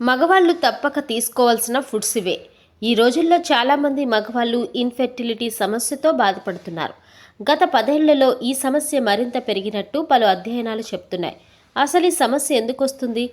మగవాళ్ళు తప్పక తీసుకోవాల్సిన ఫుడ్స్ ఇవే. ఈ రోజుల్లో చాలామంది మగవాళ్ళు ఇన్ఫెర్టిలిటీ సమస్యతో బాధపడుతున్నారు. గత పదేళ్ళలో ఈ సమస్య మరింత పెరిగినట్టు పలు అధ్యయనాలు చెప్తున్నాయి. అసలు ఈ సమస్య ఎందుకు వస్తుంది?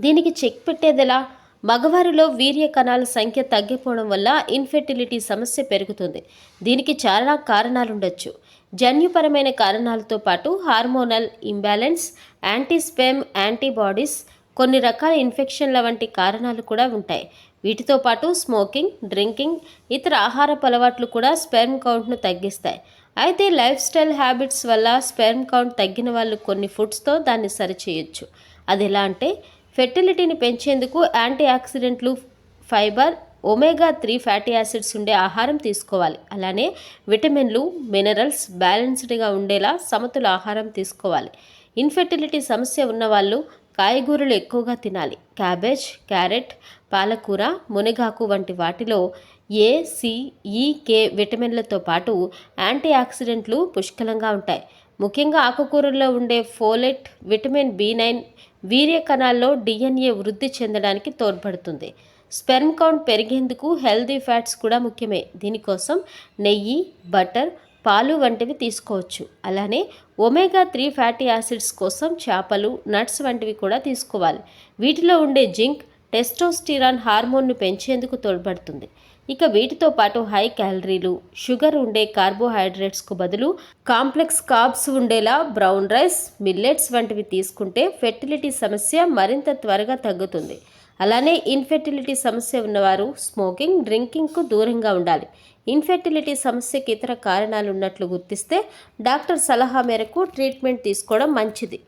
దీనికి చెక్ పెట్టేదెలా? మగవారిలో వీర్య కణాల సంఖ్య తగ్గిపోవడం వల్ల ఇన్ఫెర్టిలిటీ సమస్య పెరుగుతుంది. దీనికి చాలా కారణాలుండొచ్చు. జన్యుపరమైన కారణాలతో పాటు హార్మోనల్ ఇంబ్యాలెన్స్ యాంటీస్పెమ్ యాంటీబాడీస్ కొన్ని రకాల ఇన్ఫెక్షన్ల వంటి కారణాలు కూడా ఉంటాయి. వీటితో పాటు స్మోకింగ్ డ్రింకింగ్ ఇతర ఆహారపు అలవాట్లు కూడా స్పెర్మ్ కౌంట్ను తగ్గిస్తాయి. అయితే లైఫ్ స్టైల్ హ్యాబిట్స్ వల్ల స్పెర్మ్ కౌంట్ తగ్గిన వాళ్ళు కొన్ని ఫుడ్స్తో దాన్ని సరిచేయొచ్చు. అది ఎలా అంటే ఫెర్టిలిటీని పెంచేందుకు యాంటీ ఆక్సిడెంట్లు fibre omega three fatty acids ఉండే ఆహారం తీసుకోవాలి. అలానే విటమిన్లు మినరల్స్ బ్యాలెన్స్డ్గా ఉండేలా సమతుల ఆహారం తీసుకోవాలి. ఇన్ఫెర్టిలిటీ సమస్య ఉన్నవాళ్ళు కాయగూరలు ఎక్కువగా తినాలి. క్యాబేజ్ క్యారెట్ పాలకూర మునగాకు వంటి వాటిలో ఏ సి ఈ కే విటమిన్లతో పాటు యాంటీ ఆక్సిడెంట్లు పుష్కలంగా ఉంటాయి. ముఖ్యంగా ఆకుకూరల్లో ఉండే ఫోలెట్ విటమిన్ బి నైన్ వీర్య కణాల్లో డిఎన్ఏ వృద్ధి చెందడానికి తోడ్పడుతుంది. స్పెర్మ్ కౌంట్ పెరిగేందుకు హెల్దీ ఫ్యాట్స్ కూడా ముఖ్యమే. దీనికోసం నెయ్యి బటర్ పాలు వంటివి తీసుకోవచ్చు. అలానే ఒమేగా త్రీ ఫ్యాటీ యాసిడ్స్ కోసం చేపలు నట్స్ వంటివి కూడా తీసుకోవాలి. వీటిలో ఉండే జింక్ టెస్టోస్టిరాన్ హార్మోన్ను పెంచేందుకు తోడ్పడుతుంది. ఇక వీటితో పాటు హై క్యాలరీలు షుగర్ ఉండే కార్బోహైడ్రేట్స్కు బదులు కాంప్లెక్స్ కార్బ్స్ ఉండేలా బ్రౌన్ రైస్ మిల్లెట్స్ వంటివి తీసుకుంటే ఫెర్టిలిటీ సమస్య మరింత త్వరగా తగ్గుతుంది. అలానే ఇన్ఫెర్టిలిటీ సమస్య ఉన్నవారు స్మోకింగ్ డ్రింకింగ్కు దూరంగా ఉండాలి. ఇన్ఫెర్టిలిటీ సమస్యకి ఇతర కారణాలు ఉన్నట్లు గుర్తిస్తే డాక్టర్ సలహా మేరకు ట్రీట్మెంట్ తీసుకోవడం మంచిది.